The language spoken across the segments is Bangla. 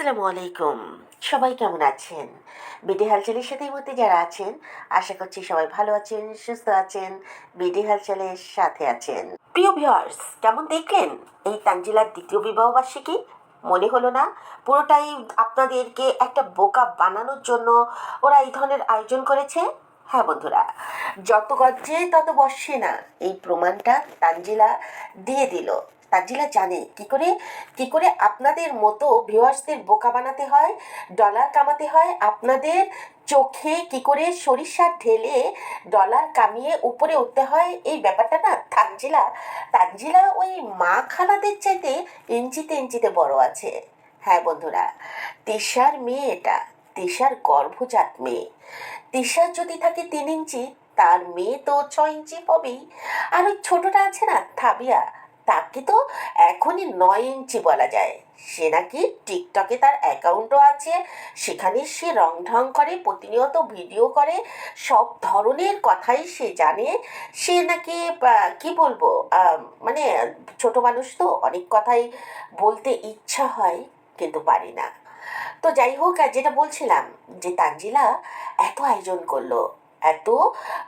আসসালামু আলাইকুম। সবাই কেমন আছেন? বিডি হালচালের সাথে মধ্যে যারা আছেন, আশা করছি সবাই ভালো আছেন, সুস্থ আছেন, বিডি হালচালের সাথে আছেন। প্রিয় ভিউয়ার্স, কেমন দেখলেন? এই তানজিলার দ্বিতীয় বিবাহ বার্ষিকী মনে হলো না? পুরোটাই আপনাদেরকে একটা বোকা বানানোর জন্য ওরা এই ধরনের আয়োজন করেছে? হ্যাঁ বন্ধুরা, যত গজ্জে তত বসে না। এই প্রমাণটা তানজিলা দিয়ে দিল। তানজিলা জানে কি করে কি করে আপনাদের মতো ভিউয়ার্সদের বোকা বানাতে হয় ডলার কামাতে হয়, আপনাদের চোখে কি করে সরিষার ঢেলে ডলার কামিয়ে উপরে উঠতে হয়, এই ব্যাপারটা না তানজিলা তানজিলা ওই মা খালাদের চাইতে ইঞ্চিতে ইঞ্চিতে বড় আছে। হ্যাঁ বন্ধুরা, তিশার মেয়ে এটা, তিশার গর্ভজাত মেয়ে। তিশার যদি থাকে তিন ইঞ্চি, তার মেয়ে তো ছয় ইঞ্চি হবেই। আর ওই ছোটটা আছে না, থাবিয়া তাকে তো এখনই নয় ইঞ্চি বলা যায়। সে নাকি টিকটকে তার অ্যাকাউন্টও আছে, সেখানে সে রং ঢং করে, প্রতিনিয়ত ভিডিও করে, সব ধরনের কথাই সে জানে। সে নাকি কি বলব মানে ছোট মানুষ তো, অনেক কথাই বলতে ইচ্ছা হয়, কিন্তু পারি না। তো যাই হোক যেটা বলছিলাম যে তানজিলা এত আয়োজন করল এত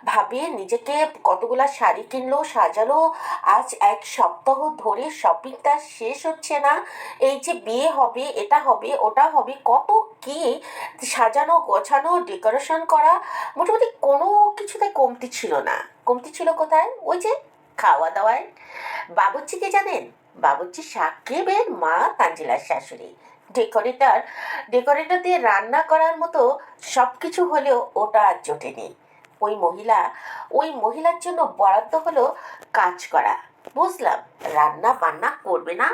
ভাবে নিজেকে কতগুলা শাড়ি কিনলো, সাজালো, আজ এক সপ্তাহ ধরে শপিংটা শেষ হচ্ছে না, এই যে বিয়ে হবে, এটা হবে, ওটা হবে, কত কি সাজানো, গোছানো ডেকোরেশন করা, মোটামুটি কোনো কিছুতে কমতি ছিল না। কমতি ছিল কোথায়? ওই যে খাওয়া দাওয়ায় বাবুর্চিকে জানেন? বাবুর্চি সাকিবের মা তানজিলার শাশুড়ি। ডেকোরেটর ডেকোরেটর দিয়ে রান্না করার মতো সব কিছু হলেও ওটা আর জোটেনি। ওই মহিলা, ওই মহিলার জন্য বরাদ্দ হলো কাজ করা। বুঝলাম, রান্না বান্না করবে না।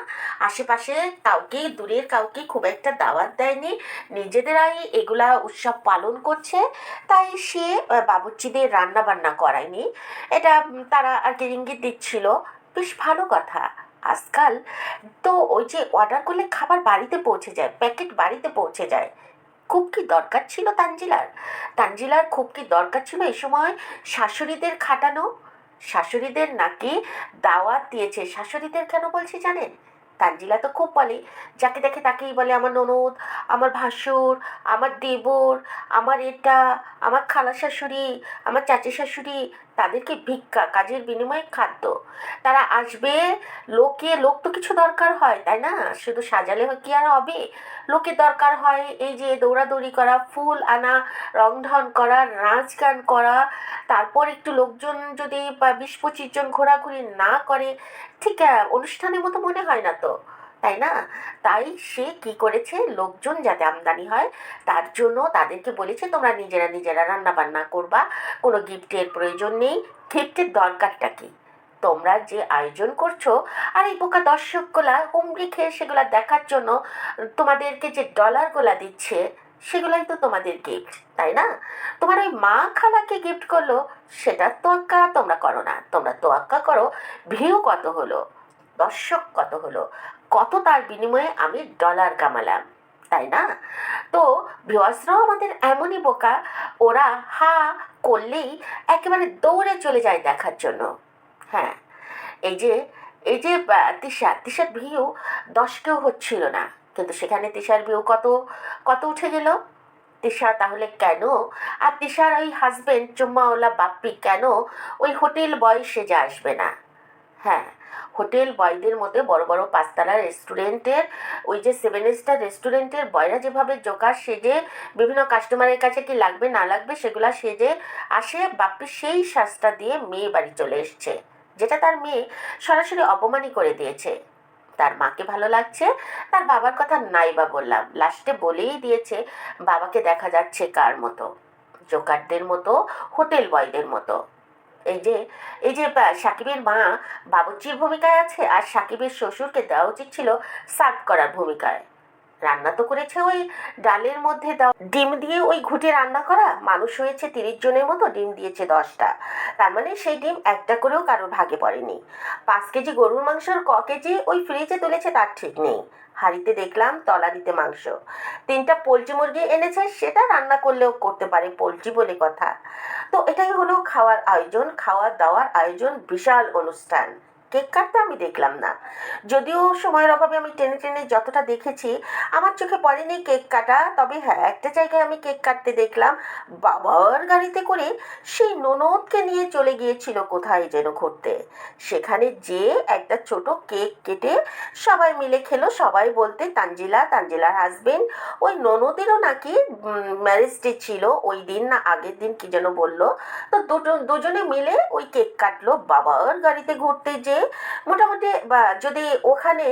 আশেপাশে কাউকে দূরের কাউকে খুব একটা দাওয়াত দেয়নি। নিজেদেরাই এগুলা উৎসব পালন করছে। তাই সে বাবুর্চিদের রান্না বান্না করায়নি। এটা তারা আর কি ইঙ্গিত দিচ্ছিল। বেশ ভালো কথা। আজকাল তো ওই যে অর্ডার করলে খাবার বাড়িতে পৌঁছে যায় প্যাকেট বাড়িতে পৌঁছে যায়। খুব কি দরকার ছিল তানজিলার? তানজিলার খুব কি দরকার ছিল এই সময় শাশুড়িদের খাটানো? শাশুড়িদের নাকি দাওয়াত দিয়েছে? শাশুড়িদের কেন বলছি জানেন? তানজিলা তো খুব বলে, যাকে দেখে তাকেই বলে আমার ননদ, আমার ভাসুর, আমার দেবর, আমার এটা, আমার খালা শাশুড়ি, আমার চাচি শাশুড়ি, তাদেরকে ভিক্ষা, কাজের বিনিময়ে খাদ্য। তারা আসবে, লোকে, লোক তো কিছু দরকার হয়, তাই না? শুধু সাজালে কি আর হবে? লোকের দরকার হয় এই যে দৌড়াদৌড়ি করা, ফুল আনা রংঢং করা, নাচ গান করা, তারপর একটু লোকজন যদি বিশ পঁচিশ জন ঘোরাঘুরি না করে ঠিক অনুষ্ঠানের মতো মনে হয় না তো? তাই না? তাই সে কি করেছে? লোকজন যাতে আমদানি হয়, তার জন্য তাদেরকে বলেছে, তোমরা নিজেরা নিজেরা রান্না বান্না করবা, কোনো গিফটের প্রয়োজন নেই। গিফটের দরকারটা কি? তোমরা যে আয়োজন করছ, আর এই বোকা দর্শকগুলা হুমড়ি খেয়ে সেগুলা দেখার জন্য তোমাদেরকে যে ডলারগুলা দিচ্ছে সেগুলাই তো তোমাদের গিফট তাই না? তোমার ওই মা খালাকে গিফট করল সেটার তোয়াক্কা, তোমরা করো না। তোমরা তোয়াক্কা করো ভিউ কত হলো? দর্শক কত হলো? কত তার বিনিময়ে আমি ডলার কামালাম, তাই না? তো ভিওয়াসরাও আমাদের এমনই বোকা, ওরা হা করলেই একেবারে দৌড়ে চলে যায় দেখার জন্য। হ্যাঁ এই যে এই যে তিশা, তিশার ভিউ দশ কেউ হচ্ছিল না। কিন্তু সেখানে তিশার ভিউ কত কত উঠে গেল? তিশা তাহলে কেন? আর তিশার ওই হাজবেন্ড চুম্মাওয়ালা বাপ্পি কেন ওই হোটেল বয় সেজে আসবে না? হ্যাঁ হোটেল বয়দের মধ্যে বড় বড় পাঁচতলা রেস্টুরেন্টের, ওই যে সেভেন স্টার রেস্টুরেন্টের বয়রা যেভাবে জোকার সেজে, বিভিন্ন কাস্টমারের কাছে কি লাগবে, না লাগবে সেগুলা সেজে আসে, বাপ্পি সেই শ্বাসটা দিয়ে মেয়ে বাড়ি চলে এসছে, যেটা তার মেয়ে সরাসরি অপমানই করে দিয়েছে। তার মাকে ভালো লাগছে, তার বাবার কথা নাই বা বললাম। লাস্টে বলেই দিয়েছে, বাবাকে দেখা যাচ্ছে কার মতো? জোকারদের মতো হোটেল বয়দের মতো। এই যে এই যে সাকিবের মা বাবুচির ভূমিকায় আছে, আর সাকিবের শ্বশুরকে দেওয়া উচিত ছিল সার্ভ করার ভূমিকায়। রান্না তো করেছে ওই ডালের মধ্যে দাও। ডিম দিয়ে ওই ঘুটে রান্না করা, মানুষ হয়েছে তিরিশ জনের মতো, ডিম দিয়েছে দশটা। তার মানে সেই ডিম একটা করেও কারোর ভাগে পড়েনি। পাঁচ কেজি গরুর মাংসর ক কেজি ওই ফ্রিজে তুলেছে, তার ঠিক নেই। হাঁড়িতে দেখলাম, তলারিতে মাংস। তিনটা পোলট্রি মুরগি এনেছে, সেটা রান্না করলেও করতে পারে পোলট্রি বলে কথা। তো এটাই হলো খাওয়ার আয়োজন, খাওয়া দাওয়ার আয়োজন, বিশাল অনুষ্ঠান। কেক কাটতে আমি দেখলাম না। যদিও সময়ের অভাবে আমি টেনে টেনে যতটা দেখেছি, আমার চোখে পড়েনি কেক কাটা। তবে হ্যাঁ একটা জায়গায় আমি কেক কাটতে দেখলাম, বাবার গাড়িতে করে সেই ননদকে নিয়ে চলে গিয়েছিল কোথায় যেন ঘুরতে। সেখানে যে একটা ছোট কেক কেটে সবাই মিলে খেলো। সবাই বলতে, তানজিলা, তানজিলার হাজবেন্ড ওই ননদেরও নাকি ম্যারেজ ডে ছিল। ওই দিন না আগের দিন কি যেন বলল। তো দুটো, দুজনে মিলে ওই কেক কাটলো। বাবার গাড়িতে ঘুরতে যে মোটামুটি যদি ওখানে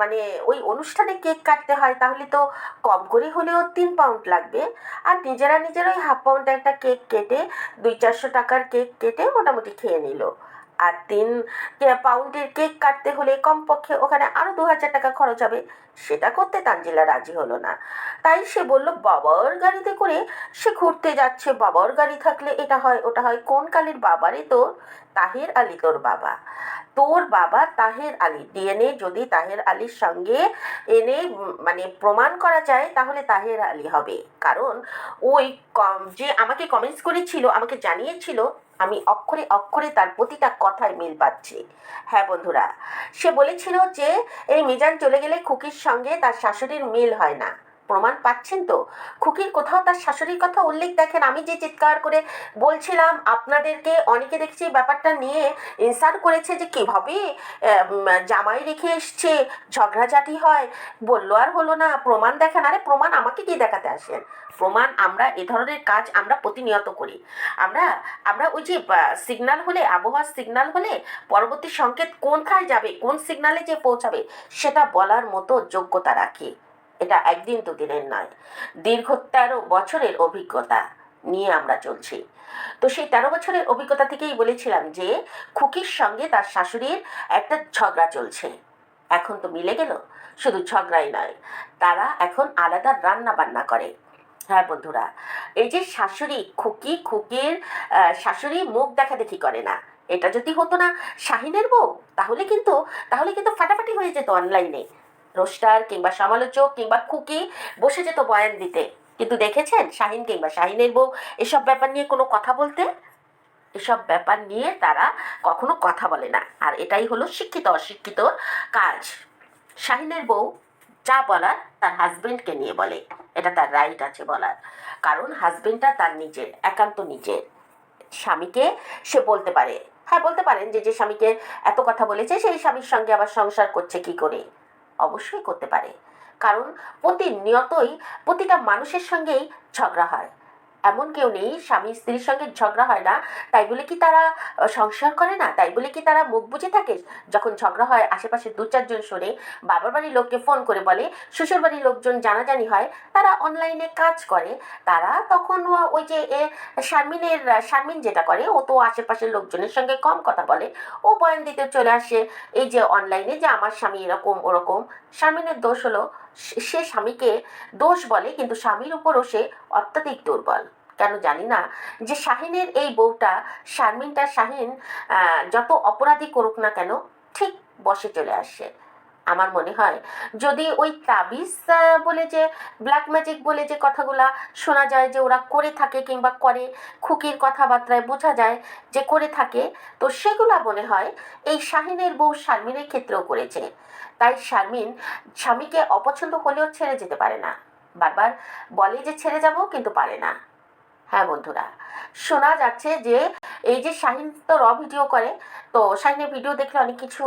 মানে ওই অনুষ্ঠানে কেক কাটতে হয়, তাহলে তো কম করে হলেও তিন পাউন্ড লাগবে। আর নিজেরা নিজেরা ওই হাফ পাউন্ড একটা কেক কেটে, দুই চারশো টাকার কেক কেটে মোটামুটি খেয়ে নিল। আর তিন পাউন্ডের কেক কাটতে হলে কমপক্ষে ওখানে আরও দু হাজার টাকা খরচ হবে। সেটা করতে তানজিলা রাজি হলো না। তাই সে বলল, বাবার গাড়িতে করে সে ঘুরতে যাচ্ছে। বাবার গাড়ি থাকলে এটা হয়, ওটা হয়। কোন কালের বাবারে তোর? তাহের আলী তোর বাবা। তোর বাবা তাহের আলী। ডিএনএ যদি তাহের আলীর সঙ্গে এনে মানে প্রমাণ করা যায়, তাহলে তাহের আলী হবে। কারণ ওই কম- যে আমাকে কমেন্টস করেছিল, আমাকে জানিয়েছিল আমি অক্ষরে অক্ষরে তার প্রতিটা কথায় মিল পাচ্ছি। হ্যাঁ বন্ধুরা, সে বলেছিল যে, এই মিজান চলে গেলে খুকির সঙ্গে তার শাশুড়ির মিল হয় না। প্রমাণ পাচ্ছেন তো? খুকির কোথাও তার শাশুড়ির কথা উল্লেখ দেখেন। আমি যে চিৎকার করে বলছিলাম, আপনাদেরকে অনেকে দেখছি ব্যাপারটা নিয়ে ইনসার করেছে যে, কীভাবে জামাই রেখে এসছে, ঝগড়াঝাটি হয়? বলল, আর হলো না, প্রমাণ দেখেন। আরে, প্রমাণ আমাকে কি দেখাতে আসেন। প্রমাণ আমরা এ ধরনের কাজ আমরা প্রতিনিয়ত করি। আমরা আমরা ওই যে সিগনাল হলে, আবহাওয়ার সিগনাল হলে পরবর্তী সংকেত কোনখানে যাবে, কোন সিগনালে যে পৌঁছাবে, সেটা বলার মতো যোগ্যতা রাখি। এটা একদিন দুদিনের নয়। দীর্ঘ তেরো বছরের অভিজ্ঞতা নিয়ে আমরা চলছি। তো সেই তেরো বছরের অভিজ্ঞতা থেকেই বলেছিলাম যে, খুকির সঙ্গে তার শাশুড়ির একটা ঝগড়া চলছে। এখন তো মিলে গেল, শুধু ঝগড়াই নয়, তারা এখন আলাদা রান্না বান্না করে। হ্যাঁ বন্ধুরা, এই যে শাশুড়ি খুকি, খুকির শাশুড়ি মুখ দেখা দেখি করে না, এটা যদি হতো না শাহিনের বউ, তাহলে কিন্তু তাহলে কিন্তু ফাটাফাটি হয়ে যেত অনলাইনে রোস্টার কিংবা সমালোচক কিংবা খুকি বসে যেত বয়ান দিতে। কিন্তু দেখেছেন, শাহিন কিংবা শাহিনের বউ এসব ব্যাপার নিয়ে কোনো কথা বলতে? এসব ব্যাপার নিয়ে তারা কখনো কথা বলে না। আর এটাই হলো শিক্ষিত, অশিক্ষিত কাজ। শাহিনের বউ যা বলার তার হাজবেন্ডকে নিয়ে বলে। এটা তার রাইট আছে বলার। কারণ হাজবেন্ডটা তার নিজের, একান্ত নিজের। স্বামীকে সে বলতে পারে। হ্যাঁ বলতে পারেন যে যে স্বামীকে এত কথা বলেছে, সেই স্বামীর সঙ্গে আবার সংসার করছে কি করে? অবশ্যই করতে পারে। কারণ প্রতিনিয়তই প্রতিটা মানুষের সঙ্গেই ঝগড়া হয়। এমন কেউ নেই, স্বামী স্ত্রীর সঙ্গে ঝগড়া হয় না। তাই বলে কি তারা সংসার করে না? তাই বলে কি তারা মুখ বুঝে থাকে? যখন ঝগড়া হয়, আশেপাশে দু চারজন শোনে, বাবার বাড়ির লোককে ফোন করে বলে, শ্বশুর বাড়ির লোকজন জানাজানি হয়, তারা অনলাইনে কাজ করে। তারা তখন ওই যে শারমিনের, শারমিন যেটা করে, ও তো আশেপাশের লোকজনের সঙ্গে কম কথা বলে। ও বয়ান দিতে চলে আসে, এই যে অনলাইনে যে আমার স্বামী এরকম, ওরকম। শারমিনের দোষ হলো সে- স্বামীকে দোষ বলে, কিন্তু স্বামীর উপরও সে অত্যাধিক দুর্বল। কেন জানি না, যে শাহিনের এই বউটা, শারমিনটা, শাহিন যত অপরাধী করুক না কেন, ঠিক বসে চলে আসে। আমার মনে হয়। যদি ওই তাবিজ বলে যে ব্ল্যাক ম্যাজিক বলে যে কথাগুলা শোনা যায় যে ওরা করে থাকে কিংবা করে, খুকির কথাবার্তায় বোঝা যায় যে করে থাকে, তো সেগুলা মনে হয় এই শাহিনের বউ শারমিনের ক্ষেত্রেও করেছে। তাই শারমিন স্বামীকে অপছন্দ হলেও ছেড়ে যেতে পারে না। বারবার বলে যে ছেড়ে যাব, কিন্তু পারে না। হ্যাঁ বন্ধুরা, শোনা যাচ্ছে যে এই যে শাহিন তো র ভিডিও করে, তো শাহিনের ভিডিও দেখলে অনেক কিছু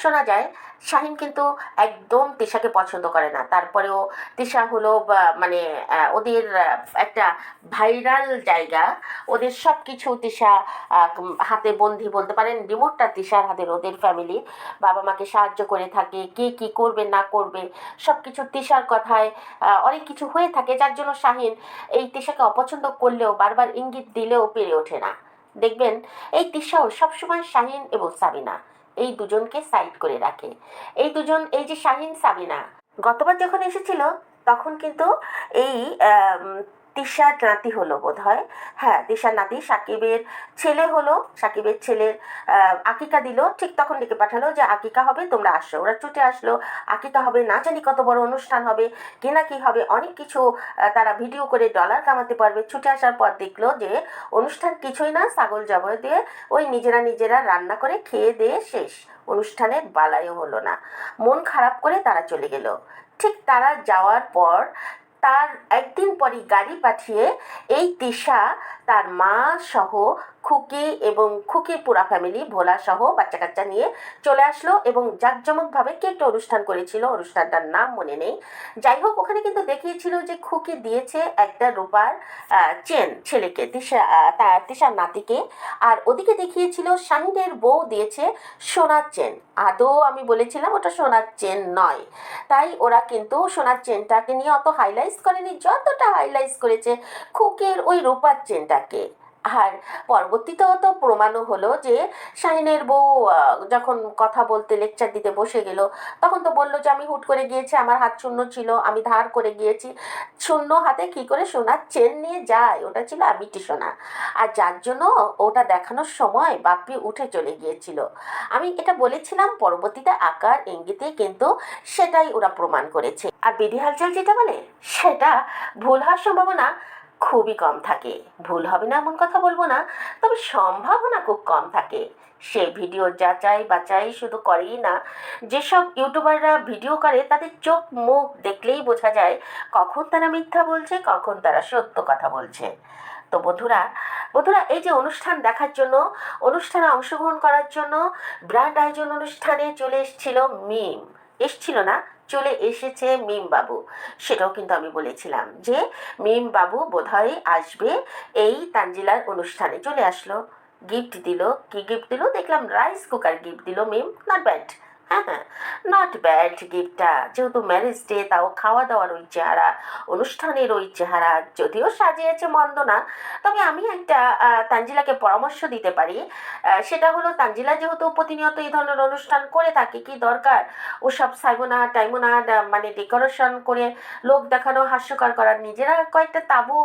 শোনা যায়। শাহিন কিন্তু একদম তিশাকে পছন্দ করে না। তারপরেও তিশা হলো মানে ওদের একটা ভাইরাল জায়গা। ওদের সব কিছু তিশা হাতে বন্দি বলতে পারেন, রিমোটটা তিশার হাতের, ওদের ফ্যামিলি বাবা মাকে সাহায্য করে থাকে, কে কি করবে, না করবে সব কিছু তিশার কথায় অনেক কিছু হয়ে থাকে। যার জন্য শাহিন এই তিশাকে অপছন্দ করলেও বারবার ইঙ্গিত দিলেও পেরে ওঠে না। দেখবেন, এই তিশাও সবসময় শাহিন এবং সাবিনা, এই দুজনকে সাইড করে রাখে। এই দুজন, এই যে শাহিন, সাবিনা, গতবার যখন এসেছিল, তখন কিন্তু এই তিশার নাতি হলো বোধ হয় হ্যাঁ তিশার নাতি সাকিবের ছেলে হলো। সাকিবের ছেলের আকিকা দিল। ঠিক তখন ডেকে পাঠালো যে, আকিকা হবে, তোমরা আসো। ওরা ছুটে আসলো। আকিকা হবে, না জানি কত বড় অনুষ্ঠান হবে, কেনা কি হবে? অনেক কিছু তারা ভিডিও করে ডলার কামাতে পারবে। ছুটে আসার পর দেখল যে, অনুষ্ঠান কিছুই না, ছাগল জবাই দিয়ে ওই নিজেরা নিজেরা রান্না করে খেয়ে দিয়ে শেষ। অনুষ্ঠানের বালাইও হলো না। মন খারাপ করে তারা চলে গেল। ঠিক তারা যাওয়ার পর তার একদিন পরই গাড়ি পাঠিয়ে এই তিশা তার মা সহ খুকি এবং খুকির পুরা ফ্যামিলি ভোলা সহ বাচ্চা কাচ্চা নিয়ে চলে আসলো এবং জাঁকজমকভাবে কে একটা অনুষ্ঠান করেছিল। অনুষ্ঠানটার নাম মনে নেই। যাই হোক ওখানে কিন্তু দেখিয়েছিল যে খুকি দিয়েছে একটা রূপার চেন ছেলেকে, তিশা তার নাতিকে। আর ওদিকে দেখিয়েছিল শাহিনের বউ দিয়েছে সোনার চেন আদৌ আমি বলেছিলাম ওটা সোনার চেন নয়। তাই ওরা কিন্তু সোনার চেনটাকে নিয়ে অত হাইলাইট করেনি। যতটা হাইলাইট করেছে, খুকের ওই রূপার চেনটাকে আর পরবর্তীতেও তো প্রমাণও হলো যে শাহিনের বউ যখন কথা বলতে লেকচার দিতে বসে গেল, তখন তো বলল যে, আমি হুট করে গিয়েছি, আমার হাত শূন্য ছিল, আমি ধার করে গিয়েছি। শূন্য হাতে কি করে সোনার চেন নিয়ে যায়? ওটা ছিল আমিটি সোনা। আর যার জন্য ওটা দেখানোর সময় বাপ্পি উঠে চলে গিয়েছিল। আমি এটা বলেছিলাম, পরবর্তীতে আকার, ইঙ্গিতে কিন্তু সেটাই ওরা প্রমাণ করেছে। আর বিডি হালচাল যেটা বলে, সেটা ভুল হওয়ার সম্ভাবনা খুবই কম থাকে। ভুল হবে না, এমন কথা বলব না, তবে সম্ভাবনা খুব কম থাকে। সে ভিডিও যাচাই বাচাই শুধু করেই না, যেসব ইউটিউবাররা ভিডিও করে তাদের চোখ মুখ দেখলেই বোঝা যায় কখন তারা মিথ্যা বলছে, কখন তারা সত্য কথা বলছে। তো বন্ধুরা বন্ধুরা, এই যে অনুষ্ঠান দেখার জন্য, অনুষ্ঠানে অংশগ্রহণ করার জন্য, ব্র্যান্ড আয়োজন অনুষ্ঠানে চলে এসেছিল মিম। এসছিল না? চলে এসেছে মিম বাবু সেটাও কিন্তু আমি বলেছিলাম যে মিম বাবু বোধহয় আসবে এই তানজিলার অনুষ্ঠানে। চলে আসলো। গিফট দিল। কি গিফট দিল? দেখলাম রাইস কুকার গিফট দিল Mim not bad not bad গিফটটা যেহেতু ম্যারেজ ডে তাও খাওয়া দাওয়ার ওই চেহারা, অনুষ্ঠানের ওই চেহারা, যদিও সাজিয়েছে মন্দ না তবে আমি একটা তানজিলাকে পরামর্শ দিতে পারি। সেটা হলো, তানজিলা যেহেতু প্রতিনিয়ত এই ধরনের অনুষ্ঠান করে থাকে, কি দরকার? ওসব সাইমোনা টাইমোনা মানে ডেকোরেশন করে লোক দেখানো, হাস্যকর করার নিজেরা কয়েকটা তাবু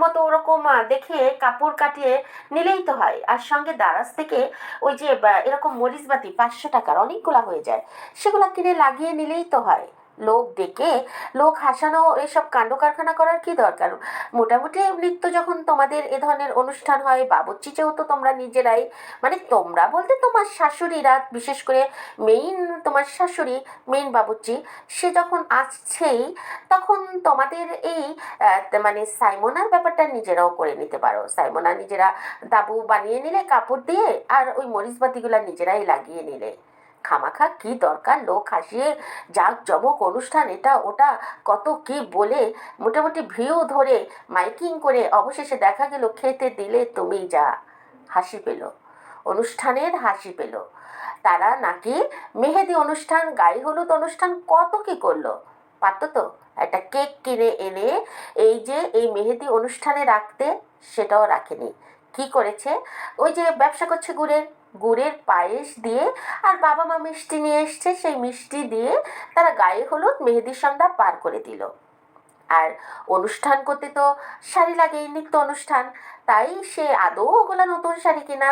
মতো ওরকম দেখে কাপড় কাটিয়ে নিলেই তো হয়। আর সঙ্গে দারাজ থেকে ওই যে এরকম মরিচবাতি পাঁচশো টাকার, অনেকগুলা হয়ে যায়। সেগুলো কিনে লাগিয়ে নিলেই তো হয়। লোক ডেকে লোক হাসানো, এসব কাণ্ড কারখানা করার কি দরকার? মোটামুটি নৃত্য যখন তোমাদের এ ধরনের অনুষ্ঠান হয় বাবুর্চি যেহেতু তোমরা নিজেরাই মানে তোমরা বলতে তোমার শাশুড়িরা, বিশেষ করে মেইন তোমার শাশুড়ি মেইন বাবুর্চি, সে যখন আসছেই, তখন তোমাদের এই মানে সাইমোনার ব্যাপারটা নিজেরাও করে নিতে পারো। সাইমোনা নিজেরা তাবু বানিয়ে নিলে, কাপড় দিয়ে, আর ওই মরিচবাতিগুলো নিজেরাই লাগিয়ে নিলে। খামাখা কি দরকার? লোক হাসিয়ে যাক জমক অনুষ্ঠান, এটা ওটা, কত কি বলে, মোটামুটি ভিউ ধরে, মাইকিং করে অবশেষে দেখা গেল, খেতে দিলে তুমি যা হাসি পেল, অনুষ্ঠানের হাসি পেল। তারা নাকি মেহেদি অনুষ্ঠান, গায়ে হলুদ অনুষ্ঠান, কত কি করল? পারতো তো? একটা কেক কিনে এনে, এই যে, এই মেহেদি অনুষ্ঠানে রাখতে, সেটাও রাখেনি। কি করেছে? ওই যে ব্যবসা করছে গুড়ের। গুড়ের পায়েস দিয়ে আর বাবা মা মিষ্টি নিয়ে এসছে, সেই মিষ্টি দিয়ে তারা গায়ে হলুদ মেহেদির সন্ধ্যা পার করে দিল। আর অনুষ্ঠান করতে তো শাড়ি লাগে নিত্য অনুষ্ঠান। তাই সে আদৌ ওগুলা নতুন শাড়ি কিনা,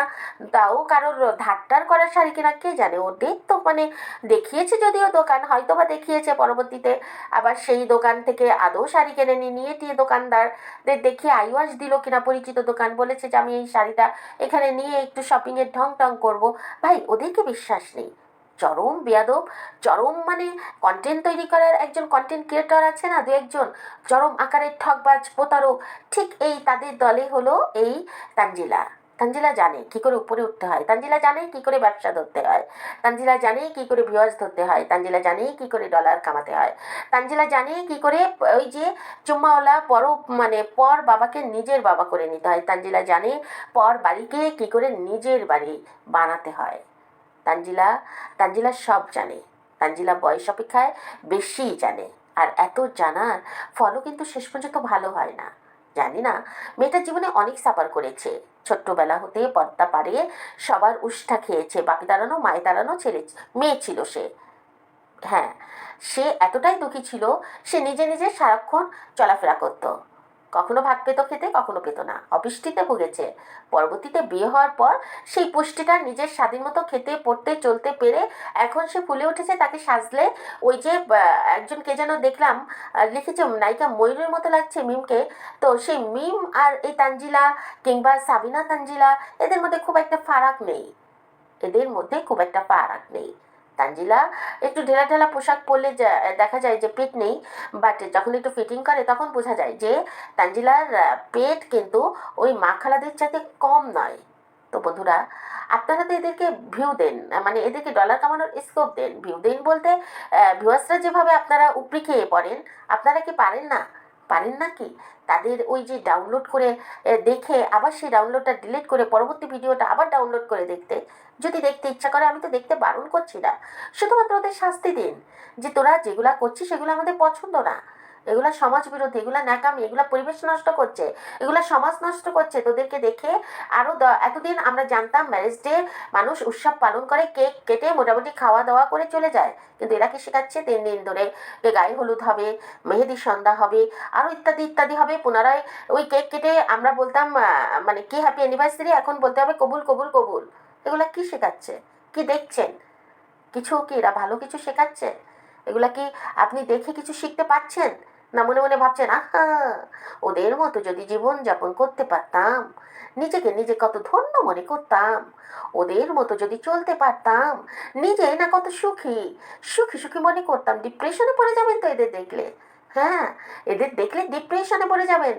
তাও কারোর ধারটার করা শাড়ি কিনা কে জানে? ওদের তো মানে দেখিয়েছে যদিও দোকান হয়তো বা দেখিয়েছে পরবর্তীতে। আবার সেই দোকান থেকে আদৌ শাড়ি কিনে নিয়ে টিয়ে দোকানদারদের দেখিয়ে আইওয়াস দিল কিনা পরিচিত দোকান, বলেছে যে আমি এই শাড়িটা এখানে নিয়ে একটু শপিংয়ের ঢং টং করব। ভাই, ওদেরকে বিশ্বাস নেই। চরম বেয়াদব, চরম মানে কন্টেন্ট তৈরি করার একজন কন্টেন্ট ক্রিয়েটর আছে না দু একজন চরম আকারের ঠকবাজ, প্রতারক, ঠিক এই তাদের দলে হলো এই তানজিলা। তানজিলা জানে কি করে উপরে উঠতে হয়, তানজিলা জানে কি করে ব্যবসা ধরতে হয়, তানজিলা জানে কি করে ভিউয়ার্স ধরতে হয়, তানজিলা জানে কি করে ডলার কামাতে হয়, তানজিলা জানে কি করে ওই যে চুম্মাওয়ালা পর মানে পর বাবাকে নিজের বাবা করে নিতে হয়, তানজিলা জানে পর বাড়িকে কি করে নিজের বাড়ি বানাতে হয়। তানজিলা তানজিলা সব জানে। তানজিলা বয়স অপেক্ষায় বেশিই জানে। আর এত জানার ফলও কিন্তু শেষ পর্যন্ত ভালো হয় না। জানি না মেয়েটার জীবনে অনেক সাফার করেছে। ছোট্টবেলা হতে পদ্মা পারে সবার উষ্ঠা খেয়েছে, বাপি দাঁড়ানো, মায়ে দাঁড়ানো, ছেলে মেয়ে ছিল সে। হ্যাঁ সে এতটাই দুঃখী ছিল, সে নিজে নিজে সারাক্ষণ চলাফেরা করতো। কখনো ভাত পেত খেতে, কখনো পেত না। অপুষ্টিতে ভুগেছে। পরবর্তীতে বিয়ে হওয়ার পর সেই পুষ্টিটা নিজের স্বাধীন মতো খেতে, পড়তে, চলতে পেরে এখন সে ফুলে উঠেছে তাকে সাজলে। ওই যে একজন কে যেন দেখলাম লিখেছে নায়িকা ময়ূরের মতো লাগছে মিমকে। তো সেই মিম আর এই তানজিলা কিংবা সাবিনা তানজিলা, এদের মধ্যে খুব একটা ফারাক নেই। এদের মধ্যে খুব একটা ফারাক নেই। তানজিলা একটু ঢেলা ঢেলা পোশাক পরলে দেখা যায় যে পেট নেই বাট যখন একটু ফিটিং করে তখন বোঝা যায় যে তানজিলার পেট কিন্তু ওই মা খালাদের চাইতে কম নয়। তো বন্ধুরা, আপনারা তো এদেরকে ভিউ দেন মানে এদেরকে ডলার কামানোর স্কোপ দেন। ভিউ দেন বলতে ভিউয়ার্সরা যেভাবে আপনারা উপরি খেয়ে পড়েন, আপনারা কি পারেন না? পারেন না কি তাদের ওই যে ডাউনলোড করে দেখে আবার সেই ডাউনলোডটা ডিলিট করে পরবর্তী ভিডিওটা আবার ডাউনলোড করে দেখতে। যদি দেখতে ইচ্ছা করে, আমি তো দেখতে বারণ করছি না। শুধুমাত্র ওদের শাস্তি দিন। যে তোরা যেগুলা করছিস, সেগুলো আমাদের পছন্দ না। এগুলা সমাজ বিরোধী, এগুলা ন্যাকামি, এগুলা পরিবেশ নষ্ট করছে, এগুলা সমাজ নষ্ট করছে। তোদেরকে দেখে আরও এতদিন আমরা জানতাম ম্যারেজ ডে মানুষ উৎসব পালন করে কেক কেটে মোটামুটি খাওয়া দাওয়া করে চলে যায়। কিন্তু এরা কি শেখাচ্ছে? তিন দিন ধরে গায়ে হলুদ হবে, মেহেদি সন্ধ্যা হবে আরও ইত্যাদি ইত্যাদি হবে। পুনরায় ওই কেক কেটে আমরা বলতাম মানে কি হ্যাপি অ্যানিভার্সারি এখন বলতে হবে কবুল কবুল কবুল। এগুলা কি শেখাচ্ছে? কি দেখছেন? কিছু কি এরা ভালো কিছু শেখাচ্ছে? এগুলা কি আপনি দেখে কিছু শিখতে পাচ্ছেন না মনে মনে ভাবছেন, আহা, ওদের মতো যদি জীবন যাপন করতে পারতাম, নিজেকে নিজে কত ধন্য মনে করতাম, ওদের মতো যদি চলতে পারতাম নিজে না কত সুখী সুখী সুখী মনে করতাম ডিপ্রেশনে পড়ে যাবেন তো এদের দেখলে হ্যাঁ এদের দেখলে ডিপ্রেশনে পড়ে যাবেন।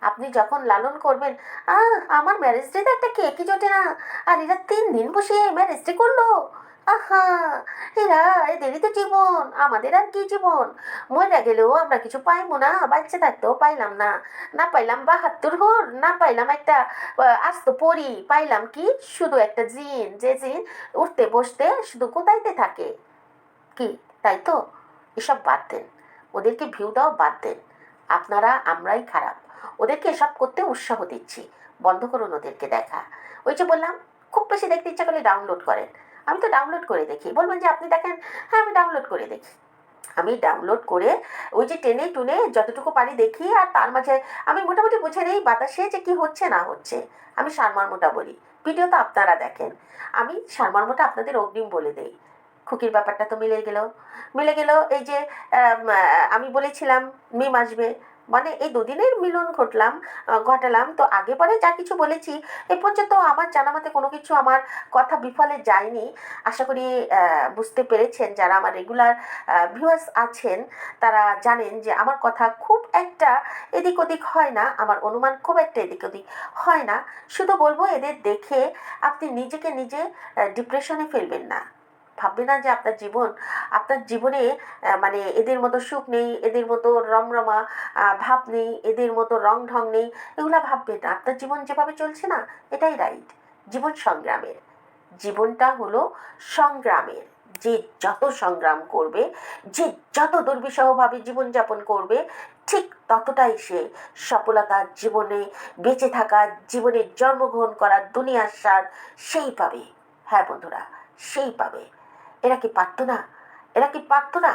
আপনি যখন লালন করবেন, আহ, আমার ম্যারেজ ডেতে একটা কেকই জোটে না, আর এরা তিন দিন বসে ম্যারেজ ডে করল। আহা এরা এদেরই তো জীবন, আমাদের আর কি জীবন? মরে গেলেও আমরা কিছু পাইবো না, বাচ্চা থাকতেও পাইলাম না। না পাইলাম বাহাত্তর হোর, না পাইলাম একটা আস্ত পরি, পাইলাম কি শুধু একটা জিন, যে জিন উঠতে বসতে শুধু কোথাইতে থাকে। কি, তাই তো? এসব বাদ দেন, ওদেরকে ভিউ দাও, বাদ দেন। আপনারা, আমরাই খারাপ। ওদেরকে এসব করতে উৎসাহ দিচ্ছি, বন্ধ করুন ওদেরকে দেখা। ওই যে বললাম, খুব বেশি দেখতে ইচ্ছা করলে ডাউনলোড করেন। আমি তো ডাউনলোড করে দেখি। বলবেন যে, আপনি দেখেন? হ্যাঁ আমি ডাউনলোড করে দেখি। আমি ডাউনলোড করে ওই যে টেনে টুনে যতটুকু পারি দেখি আর তার মাঝে আমি মোটামুটি বুঝে নেই বাতাসে যে কি হচ্ছে, না হচ্ছে। আমি সারমর্মটা বলি। ভিডিও তো আপনারা দেখেন। আমি সারমর্মটা আপনাদের অগ্রিম বলে দেই। খুকির ব্যাপারটা তো মিলে গেল। মিলে গেল এই যে আমি বলেছিলাম মিম আসবে মানে এই দুদিনের মিলন ঘটলাম ঘটালাম। তো আগে পরে যা কিছু বলেছি, এ পর্যন্ত আমার জানা মতে কোনো কিছু আমার কথা বিফলে যায়নি। আশা করি বুঝতে পেরেছেন যারা আমার রেগুলার ভিউয়ার্স আছেন, তারা জানেন যে আমার কথা খুব একটা এদিক ওদিক হয় না, আমার অনুমান খুব একটা এদিক ওদিক হয় না। শুধু বলব এদের দেখে আপনি নিজেকে নিজে ডিপ্রেশনে ফেলবেন না। ভাববেন না যে আপনার জীবন, আপনার জীবনে মানে এদের মতো সুখ নেই, এদের মতো রমরমা ভাব নেই, এদের মতো রং ঢং নেই, এগুলা ভাববে না। আপনার জীবন যেভাবে চলছে না, এটাই রাইট জীবন সংগ্রামের। জীবনটা হলো সংগ্রামের। যে যত সংগ্রাম করবে, যে যত দুর্বিষহভাবে জীবনযাপন করবে, ঠিক ততটাই সে সফলতার জীবনে বেঁচে থাকা, জীবনে জন্মগ্রহণ করার দুনিয়ার স্বাদ সেই পাবে। হ্যাঁ বন্ধুরা, সেই পাবে। এরা কি পারতো না? এরা কি পারতো না?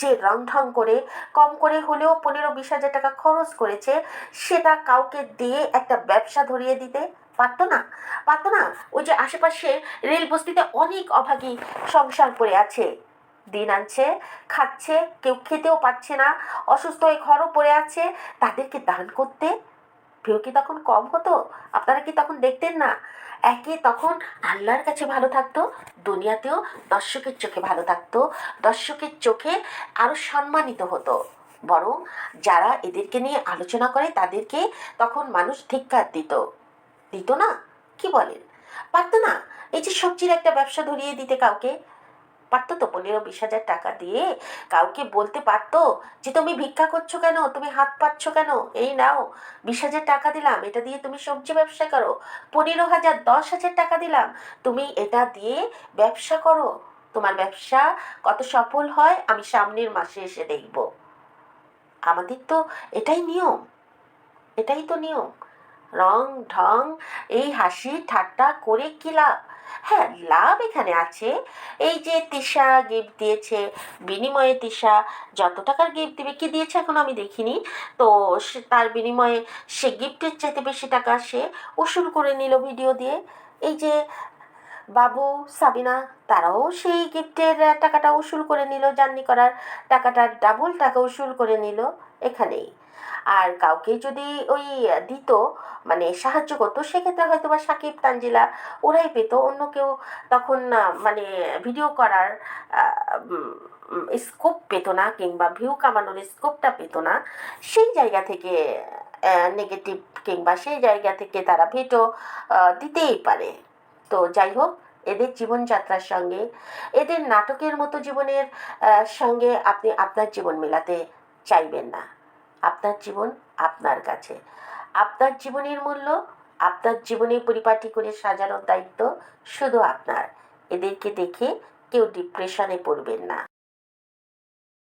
যে রং ঢং করে কম করে হলেও পনেরো বিশ হাজার টাকা খরচ করেছে, সেটা কাউকে দিয়ে একটা ব্যবসা ধরিয়ে দিতে পারতো না? পারতো না? ওই যে আশেপাশে রেল বস্তিতে অনেক অভাগী সংসার পড়ে আছে। দিন আনছে, খাচ্ছে, কেউ খেতেও পাচ্ছে না, অসুস্থ হয়ে ঘরও পড়ে আছে, তাদেরকে দান করতে ভিউ কি তখন কম হতো? আপনারা কি তখন দেখতেন না? একে তখন আল্লাহর কাছে ভালো থাকতো, দুনিয়াতেও দর্শকের চোখে ভালো থাকতো, দর্শকের চোখে আরও সম্মানিত হতো। বরং যারা এদেরকে নিয়ে আলোচনা করে তাদেরকে তখন মানুষ ধিক্কার দিত। দিত না? কি বলেন? পারতো না? এই যে সবজির একটা ব্যবসা ধরিয়ে দিতে কাউকে পারতো তো? পনেরো বিশ হাজার টাকা দিয়ে কাউকে বলতে পারতো যে, তুমি ভিক্ষা করছ কেন? তুমি হাত পাচ্ছ কেন? এই নাও, বিশ হাজার টাকা দিলাম, এটা দিয়ে তুমি সবজি ব্যবসা করো। পনেরো হাজার, দশ হাজার টাকা দিলাম, তুমি এটা দিয়ে ব্যবসা করো। তোমার ব্যবসা কত সফল হয় আমি সামনের মাসে এসে দেখব। আমাদের তো এটাই নিয়ম, এটাই তো নিয়ম। রং ঢং, এই হাসি ঠাট্টা করে কি লাভ? হ্যাঁ লাভ এখানে আছে। এই যে তিশা গিফট দিয়েছে, বিনিময়ে তিশা যত টাকার গিফট দিবে, কি দিয়েছে এখন আমি দেখিনি। তো সে, তার বিনিময়ে সে গিফটের চাইতে বেশি টাকা সে উসুল করে নিল ভিডিও দিয়ে। এই যে বাবু, সাবিনা, তারাও সেই গিফটের টাকাটা উসুল করে নিল জার্নি করার টাকাটা ডাবল টাকা উসুল করে নিল এখানেই। আর কাউকে যদি ওই দিত মানে সাহায্য করতো, সেক্ষেত্রে হয়তো বা সাকিব, তানজিলা ওরাই পেত। অন্য কেউ তখন মানে ভিডিও করার স্কোপ পেতো না কিংবা ভিউ কামানোর স্কোপটা পেতো না। সেই জায়গা থেকে নেগেটিভ কিংবা সেই জায়গা থেকে তারা ভেটো দিতেই পারে। তো যাই হোক, এদের জীবনযাত্রার সঙ্গে, এদের নাটকের মতো জীবনের সঙ্গে আপনি আপনার জীবন মেলাতে চাইবেন না। আপনার জীবন আপনার কাছে। আপনার জীবনের মূল্য, আপনার জীবনে পরিপাটি করে সাজানোর দায়িত্ব শুধু আপনার। এদেরকে দেখে কেউ ডিপ্রেশনে পড়বেন না।